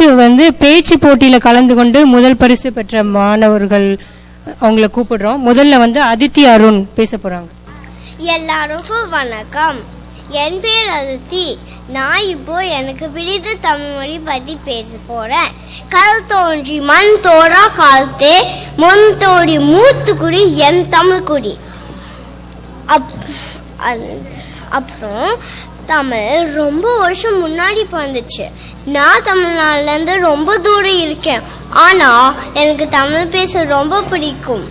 அடுத்து வந்து பேச்சு போட்டியில் கலந்து கொண்டு முதல் பரிசு பெற்ற மாணவர்கள் அவங்கள கூப்பிடுறோம். முதல்ல வந்து அதித்தி அருண் பேச போகிறாங்க எல்லாருக்கும் வணக்கம். என் பேர் அதித்தி நான் இப்போ எனக்கு பிடித்த தமிழ் மொழி பேச போகிறேன் கல் தோன்றி மண் தோறா காலத்தே முன் தோடி மூத்து குடி என் தமிழ் குடி. அப் அப்புறம் தமிழ் ரொம்ப வருஷம் முன்னாடி பிறந்துச்சு. நான் தமிழ்நாட்டிலேருந்து ரொம்ப தூரம் இருக்கேன். ஆனால் எனக்கு தமிழ் பேச ரொம்ப பிடிக்கும்.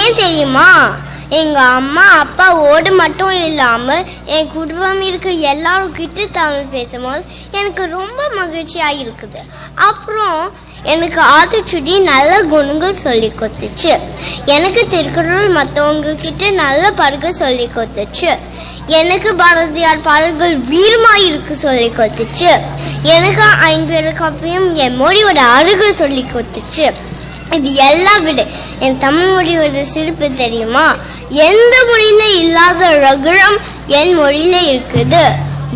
ஏன் தெரியுமா? எங்கள் அம்மா அப்பா ஓடு மட்டும் இல்லாமல் என் குடும்பம் இருக்க எல்லாருக்கிட்ட தமிழ் பேசும்போது எனக்கு ரொம்ப மகிழ்ச்சியாக இருக்குது. அப்புறம் எனக்கு ஆத்திச்சுடி நல்ல குணங்கள் சொல்லி கொடுத்துச்சு. எனக்கு திருக்குறள் மற்றவங்க கிட்ட நல்ல படுக்க சொல்லி கொடுத்துச்சு. எனக்கு பாரதியார் பாடல்கள் வீரமாக இருக்கு சொல்லி கொடுத்துச்சு. எனக்கு ஐம்பது காப்பியும் என் மொழியோட அழகு சொல்லி கொடுத்துச்சு. இது எல்லாம் விட. என் தமிழ் மொழியோட சிறப்பு தெரியுமா? எந்த மொழியில இல்லாத ரகுரம் என் மொழியில இருக்குது.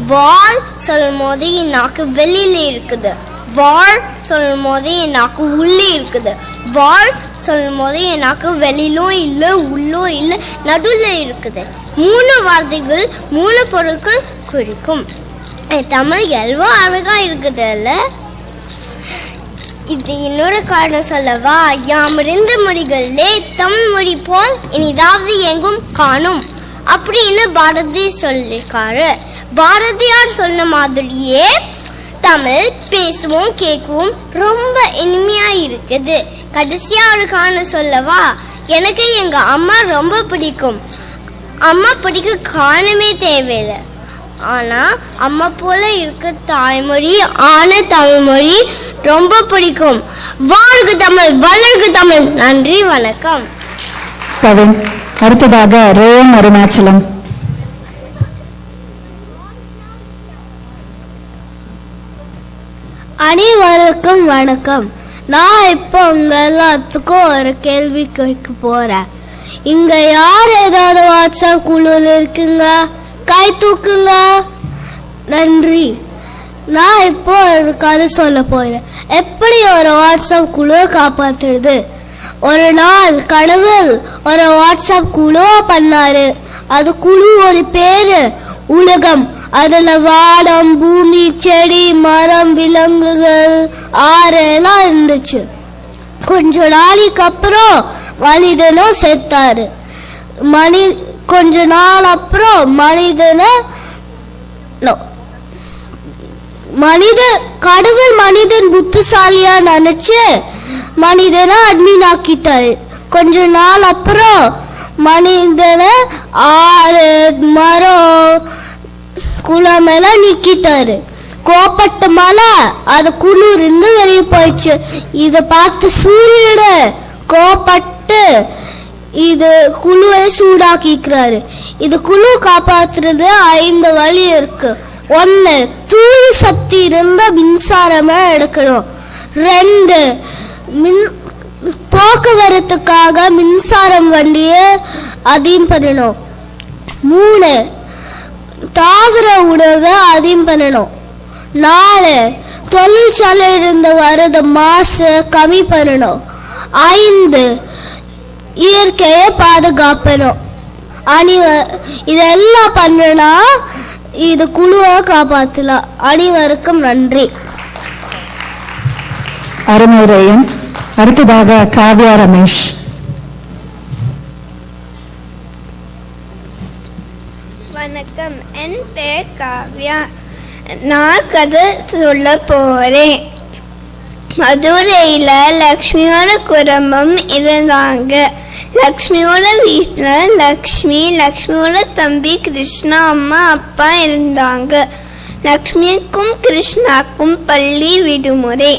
வால் சொல்லும் போது என் நாக்கு வெளியில இருக்குது. வால் சொல்லும் போது என் நாக்கு உள்ளே இருக்குது. வாழ் சொல்லும் போது எனக்கு வெளியிலும் இல்லை உள்ளும் இல்லை நடுவில் இருக்குது. மூணு வார்த்தைகள் மூணு பொருட்கள் குறிக்கும். தமிழ் எவ்வளோ அழகா இருக்குதுல்ல இது இன்னொரு காரணம் சொல்லவா? யாமிருந்த மொழிகளிலே தமிழ் மொழி போல் இனிதாவது எங்கும் காணும். அப்படின்னு பாரதி சொல்லியிருக்காரு பாரதியார் சொன்ன மாதிரியே தமிழ் பேசுவோம் கேட்கவும். ரொம்ப இனிமையா இருக்குது கடைசியா ஒரு காரணம் சொல்லவா? எனக்கு எங்க அம்மா ரொம்ப பிடிக்கும். அம்மா பிடிக்க காரணமே தேவையில்லை. ஆனா அம்மா போல இருக்க தாய்மொழி ஆன தமிழ்மொழி ரொம்ப பிடிக்கும். வாழ்க தமிழ் வளர்க தமிழ். நன்றி வணக்கம். கவின் அடுத்ததாக ரேம் அருணாச்சலம். அனைவருக்கும் வணக்கம். நான் இப்போ உங்க எல்லாத்துக்கும் ஒரு கேள்வி கேட்க போறேன். இங்க யார் ஏதாவது வாட்ஸ்அப் குழுவில் இருக்குங்க? கை தூக்குங்க. நன்றி. நான் இப்போ ஒரு கதை சொல்ல போறேன். எப்படி ஒரு வாட்ஸ்அப் குழு காப்பாத்துறது? ஒரு நாள் கடவுள் ஒரு வாட்ஸ்அப் குழு பண்ணாரு. அது குழுவோட பேரு உலகம். அதுல வானம் பூமி செடி மரம் விலங்குகள் ஆறெல்லாம் இருந்துச்சு. கொஞ்ச நாளைக்கு அப்புறம் மனிதனும் செத்தாரு. மனி கொஞ்ச நாள் அப்புறம் மனிதனை மனித மனிதன் கடவுள் மனிதன் புத்திசாலியா நினைச்சு மனிதனை அட்மின் ஆக்கிட்டாரு. கொஞ்ச நாள் அப்புறம் மனிதனை ஆறு மரம் குளம் எல்லாம் நீக்கிட்டாரு. கோப்பட்ட மலை அது குளிர் இருந்து வெளியே போயிடுச்சு. இதை பார்த்து சூரியனை கோப்பட்டு இது குழுவை சூடாக்கிக்கிறாரு. இது குழு காப்பாத்துறது ஐந்து வழி இருக்கு. ஒன்னு தூய சக்தி இருந்த மின்சாரமே எடுக்கணும். ரெண்டு மின் போக்குவரத்துக்காக மின்சாரம் வண்டியை அதையும் பண்ணணும் மூணு தாவர உணவை அதிகம் பண்ணணும். நாலு தொழிற்சாலை இருந்து வரத மாசு கம்மி பண்ணணும். ஐந்து இயற்கையை பாதுகாப்பணும். அனிவர் இதெல்லாம் பண்ணனா இது குழுவை காப்பாற்றலாம் அனைவருக்கும் நன்றி. அருமை ரேயம் அடுத்ததாக காவ்யா ரமேஷ். பெயர் காவ்யா நான் கதை சொல்ல போறேன் மதுரையில லக்ஷ்மியோட குடும்பம் இருந்தாங்க. லக்ஷ்மியோட வீட்டுல லக்ஷ்மி லக்ஷ்மியோட தம்பி கிருஷ்ணா அம்மா அப்பா இருந்தாங்க. லக்ஷ்மிக்கும் கிருஷ்ணாக்கும் பள்ளி விடுமுறை.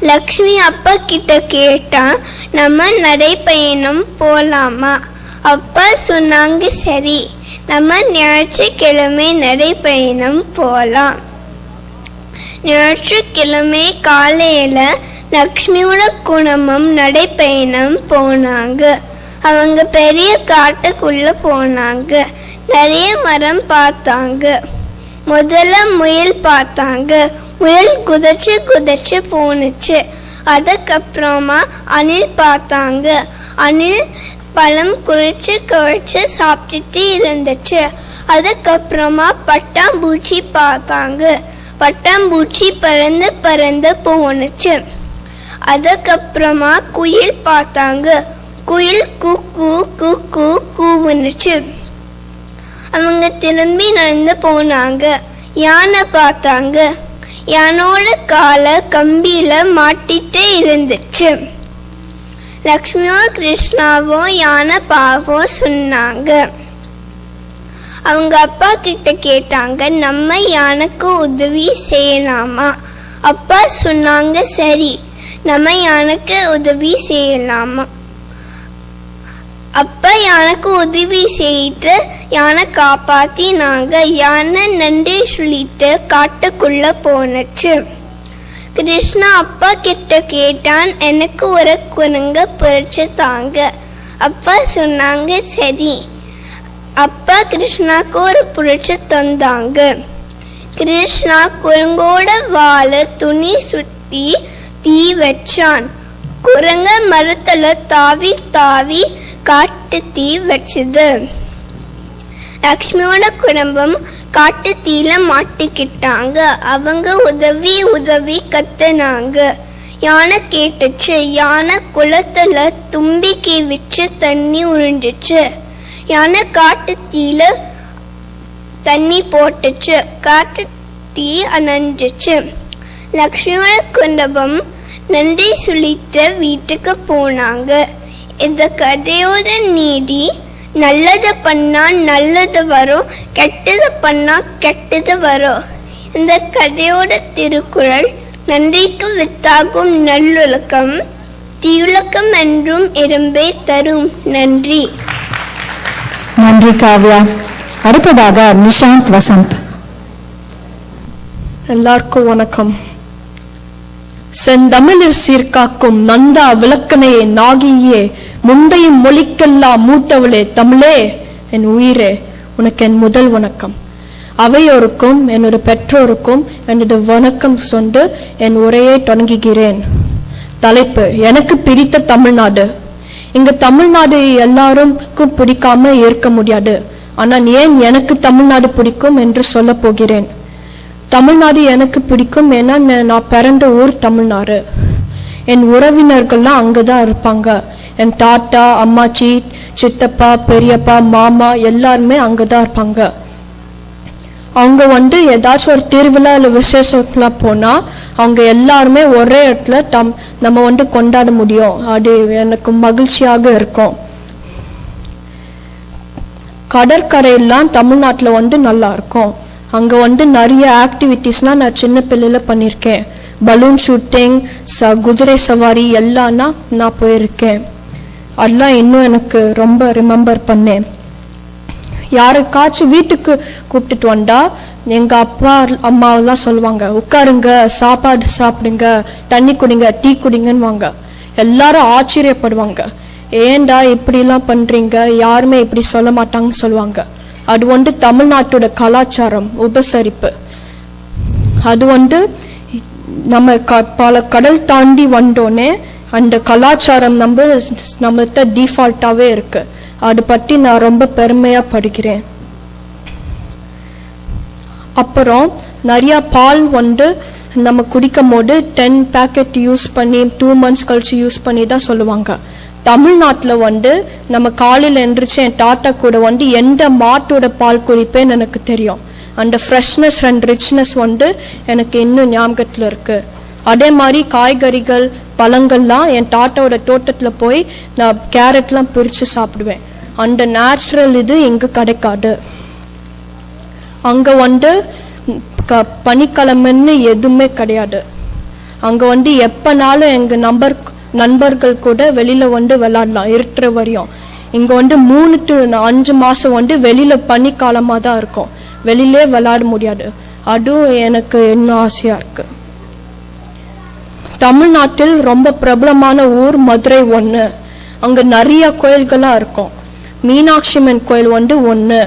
லக்ஷ்மி அப்பா கிட்ட கேட்டா நம்ம நடைப்பயணம் போலாமா? அப்பா சொன்னாங்க சரி. நம்ம ஞாயிற்றுக்கிழமை நடைப்பயணம் போலாம். ஞாயிற்றுக்கிழமை காலையில லக்ஷ்மியோட குணமும் நடைப்பயணம் போனாங்க. அவங்க பெரிய காட்டுக்குள்ள போனாங்க. நிறைய மரம் பார்த்தாங்க. முதல்ல முயல் பார்த்தாங்க. முயல் குதிச்சு குதிச்சு போனுச்சு அதுக்கப்புறமா அணில் பார்த்தாங்க. அணில் பழம் குளிச்சு குழைச்சு சாப்பிட்டுட்டு இருந்துச்சு. அதுக்கப்புறமா பட்டாம்பூச்சி பார்த்தாங்க. பட்டாம்பூச்சி பறந்து பறந்து போனுச்சு அதுக்கப்புறமா குயில் பார்த்தாங்க. குயில் குக்கு குக்கு கூவுனுச்சு. அவங்க திரும்பி நடந்து போனாங்க. யானை பார்த்தாங்க. யானோட காலை கம்பியில மாட்டிட்டே இருந்துச்சு. லக்ஷ்மியோ கிருஷ்ணாவும் யானை பாவம் சொன்னாங்க. அவங்க அப்பா கிட்ட கேட்டாங்க நம்ம யானைக்கு உதவி செய்யலாமா? அப்பா சொன்னாங்க சரி நம்ம யானைக்கு உதவி செய்யலாமா? அப்பா யானைக்கு உதவி செய்யிட்டு யானை காப்பாத்தினாங்க. யானை நன்றி சொல்லிட்டு காட்டுக்குள்ள போனச்சு கிருஷ்ணா அப்பா கிட்ட கேட்டான் எனக்கு ஒரு குரங்க பறிச்சு தாங்க. அப்பா சொன்னாங்க சரி. அப்பா கிருஷ்ணாக்கு ஒரு புடிச்சு தந்தாங்க. கிருஷ்ணா குரங்கோட வாழ துணி சுத்தி தீ வச்சான். குரங்க மரத்துல தாவி தாவி காட்டு தீ வச்சுது. லக்ஷ்மியோட குடும்பம் காட்டுத்தீல மாட்டிக்கிட்டாங்க. அவங்க உதவி உதவி கத்துனாங்க. யானை கேட்டுச்சு. யானை குளத்துல தும்பிக்கி வச்சு தண்ணி உருண்டுச்சு. யானை காட்டுத்தீல தண்ணி போட்டுச்சு. காட்டு தீ அணைஞ்சிச்சு. லக்ஷ்மண குண்டபம் நன்றி சொல்லிட்டு வீட்டுக்கு போனாங்க. இந்த கதையோட நீடி நல்லது பண்ணா நல்லது வரும் கெட்டது பண்ணா கெட்டது வரும். இந்த கதையோட திருக்குறள் நன்றிக்கு வித்தாகும் நல்லொழுக்கம் தீயுலக்கம் என்றும் எறும்பே தரும் நன்றி. நன்றி காவ்யா. அடுத்ததாக நிஷாந்த் வசந்த். எல்லாருக்கும் வணக்கம். செந்தமிழர் சீர்காக்கும் நந்தா விளக்கணையே நாகியே முந்தையும் மொழிக்கெல்லாம் மூத்தவளே தமிழே என் உயிரே உனக்கு என் முதல் வணக்கம். அவையோருக்கும் என்னோட பெற்றோருக்கும் என்னோட வணக்கம் சொண்டு என் உரையை தொடங்குகிறேன். தலைப்பு எனக்கு பிடித்த தமிழ்நாடு. இங்க தமிழ்நாடு எல்லாருக்கும் பிடிக்காம இருக்க முடியாது. ஆனால் ஏன் எனக்கு தமிழ்நாடு பிடிக்கும் என்று சொல்ல போகிறேன்? தமிழ்நாடு எனக்கு பிடிக்கும் ஏன்னா நான் பிறந்த ஊர் தமிழ்நாடு. என் உறவினர்கள்லாம் அங்கே தான் இருப்பாங்க. என் தாத்தா அம்மாச்சி சித்தப்பா பெரியப்பா மாமா எல்லாருமே அங்கே தான் இருப்பாங்க. அவங்க வந்து ஏதாச்சும் ஒரு திருவிழா இல்லை விசேஷத்துலாம் போனால் அவங்க எல்லாருமே ஒரே இடத்துல தம் நம்ம வந்து கொண்டாட முடியும். அது எனக்கு மகிழ்ச்சியாக இருக்கும். கடற்கரையெல்லாம் தமிழ்நாட்டில் வந்து நல்லா இருக்கும். அங்கே வந்து நிறைய ஆக்டிவிட்டீஸ்லாம் நான் சின்ன பிள்ளையில பண்ணியிருக்கேன் பலூன் ஷூட்டிங் ச குதிரை சவாரி எல்லாம்னா நான் போயிருக்கேன். அதெல்லாம் இன்னும் எனக்கு ரொம்ப ரிமெம்பர் பண்ணேன். யாருக்காச்சும் வீட்டுக்கு கூப்பிட்டுட்டு வந்தா எங்கள் அப்பா அம்மாவெல்லாம் சொல்லுவாங்க உட்காருங்க சாப்பாடு சாப்பிடுங்க தண்ணி குடிங்க டீ குடிங்கன்னு வாங்க எல்லாரும் ஆச்சரியப்படுவாங்க. ஏன்டா இப்படிலாம் பண்ணுறீங்க யாருமே இப்படி சொல்ல மாட்டாங்கன்னு சொல்லுவாங்க. அது வந்து தமிழ்நாட்டோட கலாச்சாரம் உபசரிப்பு. அது வந்து நம்ம க பல கடல் தாண்டி வந்தோடனே அந்த கலாச்சாரம் நம்ம நம்மகிட்ட டிஃபால்ட்டாகவே இருக்கு. அது பற்றி நான் ரொம்ப பெருமையாக படிக்கிறேன். அப்புறம் நிறையா பால் வந்து நம்ம குடிக்கும் போது டென் பேக்கெட் யூஸ் பண்ணி டூ மந்த்ஸ் கழிச்சு யூஸ் பண்ணி தான் சொல்லுவாங்க. தமிழ்நாட்டில் வந்து நம்ம காலையில் எந்திரிச்சு என் டாட்டா கூட வந்து எந்த மாட்டோட பால் குடிப்பேன்னு எனக்கு தெரியும். அந்த ஃப்ரெஷ்னஸ் அண்ட் ரிச்னஸ் வந்து எனக்கு இன்னும் ஞாபகத்தில் இருக்குது அதே மாதிரி காய்கறிகள் பழங்கள்லாம் என் டாட்டாவோட தோட்டத்தில் போய் நான் கேரட்லாம் பிரித்து சாப்பிடுவேன். அந்த நேச்சுரல் இது இங்கே கிடைக்காது. அங்கே வந்து க பனிக்கிழமைன்னு எதுவுமே கிடையாது. அங்கே வந்து எப்போனாலும் எங்கள் நம்பர் நண்பர்கள் கூட வெளியில் வந்து விளாடலாம் இருட்டுற வரையும். இங்கே வந்து மூணு டு அஞ்சு மாதம் வந்து வெளியில் பனிக்காலமாக தான் இருக்கும். வெளியிலே விளாட முடியாது. அதுவும் எனக்கு இன்னும் ஆசையாக இருக்குது தமிழ்நாட்டில் ரொம்ப பிரபலமான ஊர் மதுரை ஒன்று அங்கே நிறைய கோயில்களாக இருக்கும். மீனாட்சி அம்மன் கோயில் வந்து ஒன்று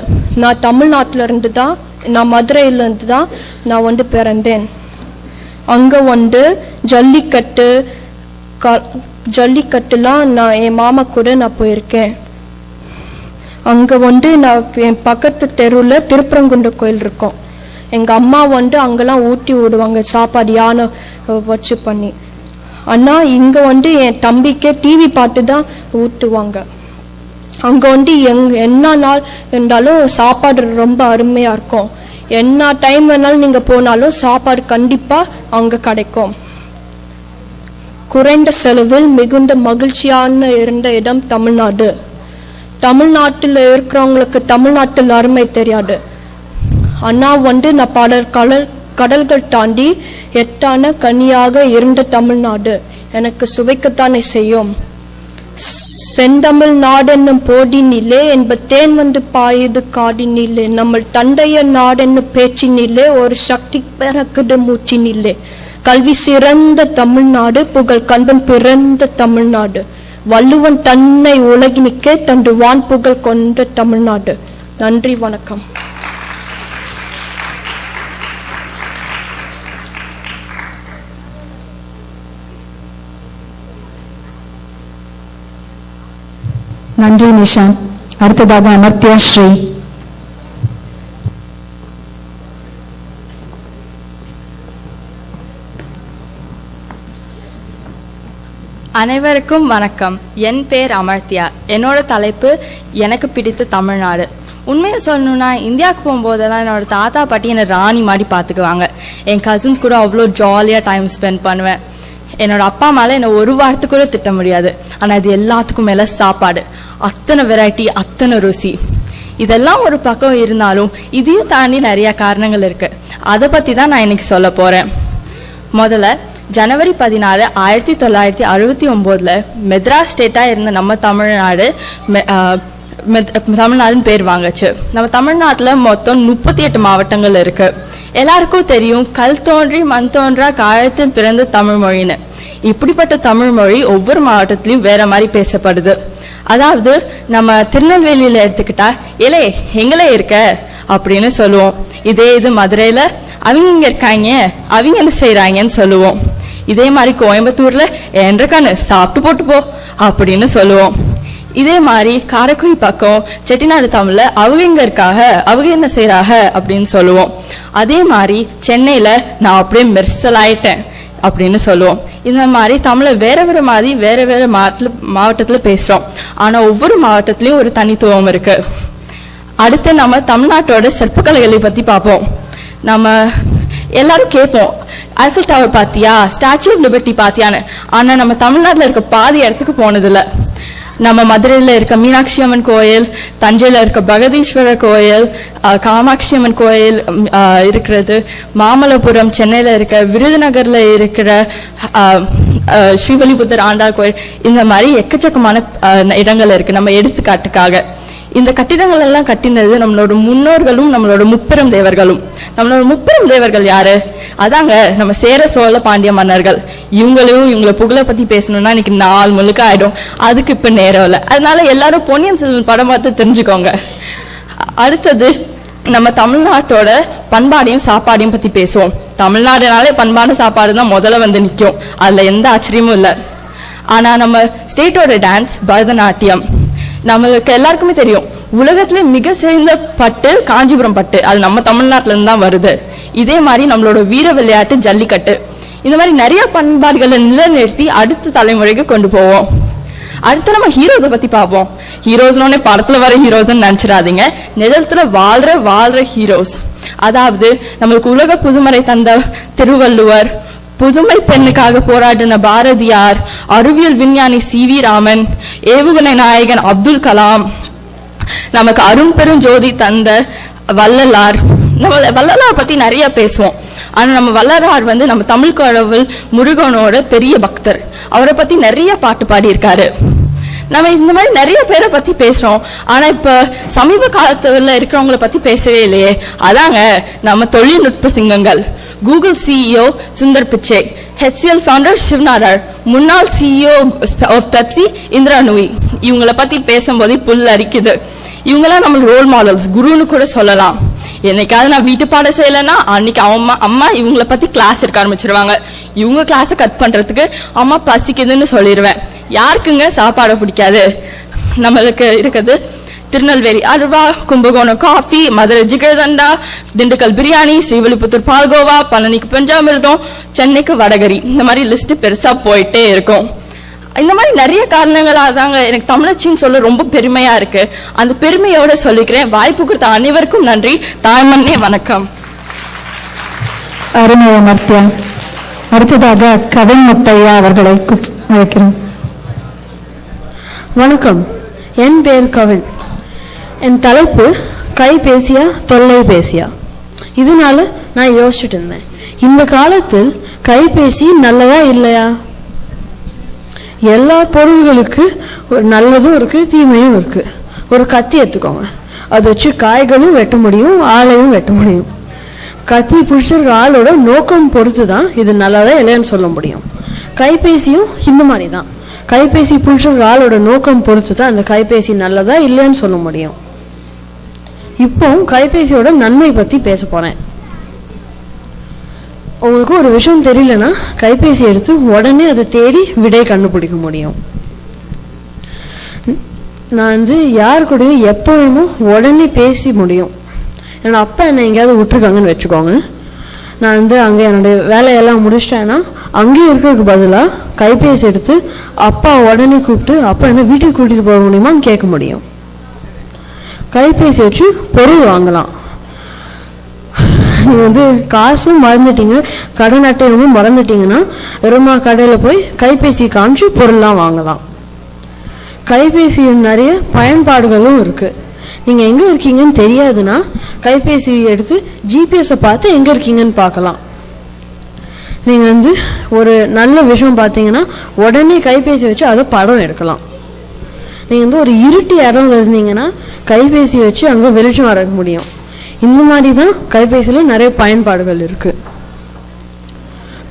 நான் தமிழ்நாட்டில இருந்து தான் நான் மதுரையிலேருந்து தான் நான் வந்து பிறந்தேன். அங்க வந்து ஜல்லிக்கட்டு ஜல்லிக்கட்டுலாம் நான் என் மாமா கூட நான் போயிருக்கேன். அங்க வந்து நான் என் பக்கத்து தெருவில் திருப்பரங்குன்ற கோயில் இருக்கும். எங்க அம்மா வந்து அங்கெல்லாம் ஊட்டி விடுவாங்க சாப்பாடு யானை வச்சு பண்ணி. ஆனா இங்க வந்து என் தம்பிக்கே டிவி பார்த்து தான் ஊட்டுவாங்க. அங்க வந்து எங் என்ன நாள் இருந்தாலும் சாப்பாடு ரொம்ப அருமையா இருக்கும். என்ன டைம் வேணாலும் நீங்க போனாலும் சாப்பாடு கண்டிப்பா அங்க கிடைக்கும். குறைந்த செலவில் மிகுந்த மகிழ்ச்சியான இருந்த இடம் தமிழ்நாடு. தமிழ்நாட்டில் இருக்கிறவங்களுக்கு தமிழ்நாட்டில் அருமை தெரியாது. ஆனால் வந்து நான் பல கடல் கடல்கள் தாண்டி எட்டான கனியாக இருந்த தமிழ்நாடு. எனக்கு சுவைக்கத்தானே செய்யும். செந்தமிழ் நாடென்னும் போடினிலே என்ப தேன் வந்து பாயுது காடினிலே. நம்ம தந்தைய நாடென்னு பேச்சினிலே ஒரு சக்தி பிறக்குது மூச்சினிலே. கல்வி சிறந்த தமிழ்நாடு புகழ் கண்பன் பிறந்த தமிழ்நாடு. வள்ளுவன் தன்னை உலகினிக்கே தன்று வான் புகழ் கொண்ட தமிழ்நாடு. நன்றி வணக்கம். நன்றி நிஷாந்த். அடுத்ததாக அமர்த்தியா ஸ்ரீ. அனைவருக்கும் வணக்கம். என் பேர் அமர்த்தியா. என்னோட தலைப்பு எனக்கு பிடித்த தமிழ்நாடு. உண்மையை சொல்லணும்னா இந்தியாவுக்கு போகும்போதெல்லாம் என்னோட தாத்தா பாட்டி என்னை ராணி மாதிரி பார்த்துக்குவாங்க. என் கசின்ஸ் கூட அவ்வளோ ஜாலியாக டைம் ஸ்பெண்ட் பண்ணுவேன். என்னோட அப்பா அம்மால என்னை ஒரு வாரத்துக்கு கூட திட்ட முடியாது. ஆனால் இது எல்லாத்துக்கும் மேலே சாப்பாடு. அத்தனை வெரைட்டி அத்தனை ருசி. இதெல்லாம் ஒரு பக்கம் இருந்தாலும் இதையும் தாண்டி நிறைய காரணங்கள் இருக்கு. அதை பற்றி தான் நான் இன்னைக்கு சொல்ல போகிறேன் முதல்ல ஜனவரி பதினாறு ஆயிரத்தி தொள்ளாயிரத்தி அறுபத்தி ஒம்போதில் மெத்ராஸ் ஸ்டேட்டாக இருந்த நம்ம தமிழ்நாடு மெ- மெத்- தமிழ்நாடுன்னு பேர் வாங்கச்சு. நம்ம தமிழ்நாட்டில் மொத்தம் முப்பத்தி எட்டு மாவட்டங்கள் இருக்கு. எல்லாருக்கும் தெரியும் கல் தோன்றி மண் தோன்றா காலத்தில் பிறந்த தமிழ் மொழின்னு. இப்படிப்பட்ட தமிழ் மொழி ஒவ்வொரு மாவட்டத்திலையும் வேற மாதிரி பேசப்படுது. அதாவது நம்ம திருநெல்வேலியில் எடுத்துக்கிட்டா இலே எங்களே இருக்க? அப்படின்னு சொல்லுவோம். இதே இது மதுரையில் அவங்க இங்கே இருக்காங்க அவங்க என்ன செய்கிறாங்கன்னு சொல்லுவோம். இதே மாதிரி கோயம்புத்தூர்ல என்ற கண்ணு சாப்பிட்டு போட்டு போ அப்படின்னு சொல்லுவோம். இதே மாதிரி காரைக்குடி பக்கம் செட்டிநாடு தமிழ்ல அவங்க இங்க இருக்காக அவங்க என்ன செய்றாக அப்படின்னு சொல்லுவோம். அதே மாதிரி சென்னையில நான் அப்படியே மெர்சல் ஆயிட்டேன் அப்படின்னு சொல்லுவோம். இந்த மாதிரி தமிழை வேற வேற மாதிரி வேற வேற மாவட்டத்தில் மாவட்டத்தில் பேசுகிறோம் ஆனால் ஒவ்வொரு மாவட்டத்திலயும் ஒரு தனித்துவம் இருக்கு. அடுத்து நம்ம தமிழ்நாட்டோட சிற்பக்கலைகளை பற்றி பார்ப்போம். நம்ம எல்லாரும் கேட்போம். ஐஃபில் டவர் பார்த்தியா ஸ்டாச்சு ஆஃப் லிபர்ட்டி பார்த்தியான்னு ஆனால் நம்ம தமிழ்நாட்டில் இருக்க பாதி இடத்துக்கு போனதில்ல. நம்ம மதுரையில் இருக்க மீனாட்சி அம்மன் கோயில் தஞ்சையில் இருக்க பகதீஸ்வரர் கோயில் காமாட்சி அம்மன் கோயில் இருக்கிறது. மாமல்லபுரம் சென்னையில் இருக்க விருதுநகரில் இருக்கிற ஸ்ரீவலிபுத்தர் அஹ், ஆண்டாள் கோயில். இந்த மாதிரி எக்கச்சக்கமான இடங்கள் இருக்குது நம்ம எடுத்துக்காட்டுக்காக. இந்த கட்டிடங்கள் எல்லாம் கட்டினது நம்மளோட முன்னோர்களும் நம்மளோட முப்பெரும் தேவர்களும். நம்மளோட முப்பெரும் தேவர்கள் யாரு? அதாங்க நம்ம சேர சோழ பாண்டிய மன்னர்கள். இவங்களையும் இவங்களை புகழை பத்தி பேசணும்னா இன்னைக்கு நாள் முழுக்க ஆயிடும். அதுக்கு இப்ப நேரம் இல்லை. அதனால எல்லாரும் பொன்னியின் செல்வன் படம் பார்த்து தெரிஞ்சுக்கோங்க. அடுத்தது நம்ம தமிழ்நாட்டோட பண்பாடையும் சாப்பாடையும் பத்தி பேசுவோம். தமிழ்நாடுனாலே பண்பாடு சாப்பாடு தான் முதல்ல வந்து நிற்கும் அதுல எந்த ஆச்சரியமும் இல்லை. ஆனா நம்ம ஸ்டேட்டோட டான்ஸ் பரதநாட்டியம் நம்மளுக்கு எல்லாருக்குமே தெரியும். உலகத்துல மிக சிறந்த பட்டு காஞ்சிபுரம் பட்டு. அது நம்ம தமிழ்நாட்டுல இருந்து தான் வருது. இதே மாதிரி நம்மளோட வீர விளையாட்டு ஜல்லிக்கட்டு. இந்த மாதிரி நிறைய பண்பாடுகளை நிலைநிறுத்தி அடுத்த தலைமுறைக்கு கொண்டு போவோம். அடுத்து நம்ம ஹீரோஸை பத்தி பார்ப்போம். ஹீரோஸ்னோடனே படத்துல வர ஹீரோஸ்ன்னு நினைச்சிடாதீங்க. நிஜத்துல வாழ்ற வாழ்ற ஹீரோஸ். அதாவது நம்மளுக்கு உலக புதுமறை தந்த திருவள்ளுவர் புதுமை பெண்ணுக்காக போராடின பாரதியார் அறிவியல் விஞ்ஞானி சி வி ராமன் ஏவுகணை நாயகன் அப்துல் கலாம் நமக்கு அரும்பெரும் ஜோதி தந்த வள்ளலார். நம்ம வள்ளலார் பத்தி நிறைய பேசுவோம். ஆனா நம்ம வள்ளலார் வந்து நம்ம தமிழ் கடவுள் முருகனோட பெரிய பக்தர். அவரை பத்தி நிறைய பாட்டு பாடியிருக்காரு. நம்ம இந்த மாதிரி நிறைய பேரை பத்தி பேசுறோம். ஆனா இப்ப சமீப காலத்துல இருக்கிறவங்கள பத்தி பேசவே இல்லையே. அதாங்க நம்ம தொழில்நுட்ப சிங்கங்கள். Google CEO Sundar Pichai HCL founder Shiv Nadar முன்னாள் CEO of Pepsi Indra Nooyi இவங்களை பற்றி பேசும்போதே புல் அரிக்குது. இவங்கெல்லாம் நம்ம ரோல் மாடல்ஸ் குருன்னு கூட சொல்லலாம். என்னைக்காவது நான் வீட்டு பாடம் செய்யலைன்னா அன்னைக்கு அம்மா அம்மா இவங்கள பற்றி கிளாஸ் எடுக்க ஆரம்பிச்சிருவாங்க. இவங்க கிளாஸை கட் பண்ணுறதுக்கு அம்மா பசிக்குதுன்னு சொல்லிடுவேன் யாருக்குங்க சாப்பாடை பிடிக்காது? நம்மளுக்கு இருக்குது திருநெல்வேலி அல்வா கும்பகோணம் காஃபி மதுரை ஜிகர்தண்டா திண்டுக்கல் பிரியாணி ஸ்ரீவில்லிபுத்தூர் பால்கோவா பழனிக்கு பஞ்சாமிர்தம் சென்னைக்கு வடகரி. இந்த மாதிரி லிஸ்ட் பெருசா போயிட்டே இருக்கும். இந்த மாதிரி நிறைய காரணங்களாக தாங்க எனக்கு தமிழச்சின்னு சொல்ல ரொம்ப பெருமையா இருக்கு. அந்த பெருமையோட சொல்லிக்கிறேன். வாய்ப்பு கொடுத்த அனைவருக்கும் நன்றி. தாய்மண்ணே வணக்கம். அருமை அமர்த்தியா அடுத்ததாக கவின் முத்தையா அவர்களை வணக்கம். என் பேர் கவின். என் தலைப்பு கைபேசியா தொல்லைபேசியா இதனால நான் யோசிச்சுட்டு இருந்தேன். இந்த காலத்தில் கைபேசி நல்லதா இல்லையா? எல்லா பொருள்களுக்கு ஒரு நல்லதும் இருக்கு தீமையும் இருக்கு. ஒரு கத்தி எடுத்துக்கோங்க. அதை வச்சு காய்களும் வெட்ட முடியும் ஆளையும் வெட்ட முடியும். கத்தி பிடிச்சிருக்க ஆளோட நோக்கம் பொறுத்து தான் இது நல்லதா இல்லையான்னு சொல்ல முடியும். கைபேசியும் இந்த மாதிரி தான் கைபேசி பிடிச்சிருக்க ஆளோட நோக்கம் பொறுத்து தான் அந்த கைபேசி நல்லதா இல்லைன்னு சொல்ல முடியும். இப்போ கைபேசியோட நன்மை பற்றி பேச போகிறேன் உங்களுக்கு ஒரு விஷயம் தெரியலனா கைபேசி எடுத்து உடனே அதை தேடி விடை கண்டுபிடிக்க முடியும். நான் வந்து யார் கூடயும் எப்போ உடனே பேசி முடியும். என்னோட அப்பா என்னை எங்கேயாவது விட்டுருக்காங்கன்னு வச்சுக்கோங்க. நான் வந்து அங்கே என்னுடைய வேலையெல்லாம் முடிச்சிட்டேன்னா அங்கேயே இருக்கிறதுக்கு பதிலாக கைபேசி எடுத்து அப்பா உடனே கூப்பிட்டு அப்பா என்ன வீட்டுக்கு கூட்டிகிட்டு போக முடியுமான்னு கேட்க முடியும். கைபேசி வச்சு பொருள் வாங்கலாம். நீங்கள் வந்து காசும் மறந்துட்டீங்க கடன் அட்டையும் மறந்துட்டீங்கன்னா வெறுமா கடையில் போய் கைபேசி காமிச்சு பொருள்லாம் வாங்கலாம். கைபேசியில் நிறைய பயன்பாடுகளும் இருக்குது நீங்கள் எங்கே இருக்கீங்கன்னு தெரியாதுன்னா கைபேசி எடுத்து ஜிபிஎஸ்ஸை பார்த்து எங்கே இருக்கீங்கன்னு பார்க்கலாம். நீங்கள் வந்து ஒரு நல்ல விஷயம் பார்த்தீங்கன்னா உடனே கைபேசி வச்சு அதை படம் எடுக்கலாம். நீங்கள் வந்து ஒரு இருட்டு இடம் இருந்தீங்கன்னா கைபேசி வச்சு அங்கே வெளிச்சம் வர முடியும். இந்த மாதிரி தான் கைபேசியில் நிறைய பயன்பாடுகள் இருக்குது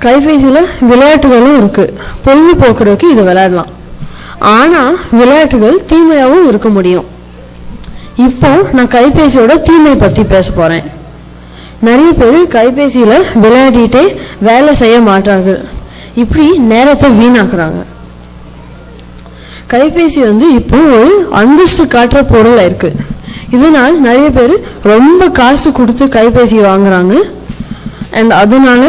கைபேசியில் விளையாட்டுகளும் இருக்குது பொழுதுபோக்குறதுக்கு இதை விளையாடலாம். ஆனால் விளையாட்டுகள் தீமையாகவும் இருக்க முடியும். இப்போ நான் கைபேசியோட தீமை பற்றி பேச போகிறேன் நிறைய பேர் கைபேசியில் விளையாடிட்டே வேலை செய்ய மாட்டாங்க. இப்படி நேரத்தை வீணாக்குறாங்க. கைபேசி வந்து இப்போ ஒரு அந்தஸ்து காட்டுற பொருளாக இருக்கு. இதனால் நிறைய பேர் ரொம்ப காசு கொடுத்து கைபேசி வாங்குறாங்க. அண்ட் அதனால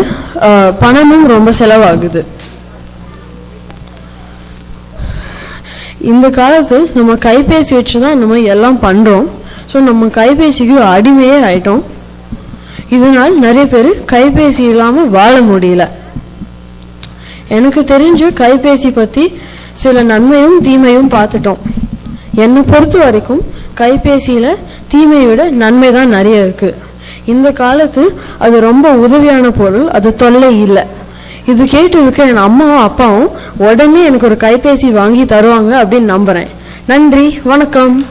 ஆஹ், பணமும் ரொம்ப செலவாகுது. இந்த காலத்தில் நம்ம கைபேசி வச்சு தான் நம்ம எல்லாம் பண்ணுறோம் ஸோ நம்ம கைபேசிக்கு அடிமையே ஆயிட்டோம். இதனால் நிறைய பேர் கைபேசி இல்லாமல் வாழ முடியல. எனக்கு தெரிஞ்ச கைபேசி பற்றி சில நன்மையும் தீமையும் பார்த்துட்டோம். என்னை பொறுத்த வரைக்கும் கைபேசியில் தீமையை விட நன்மை தான் நிறைய இருக்குது இந்த காலத்து அது ரொம்ப உதவியான பொருள் அது தொல்லை இல்லை. இது கேட்டு இருக்க என் அம்மாவும் அப்பாவும் உடனே எனக்கு ஒரு கைபேசி வாங்கி தருவாங்க அப்படின்னு நம்புறேன். நன்றி வணக்கம்.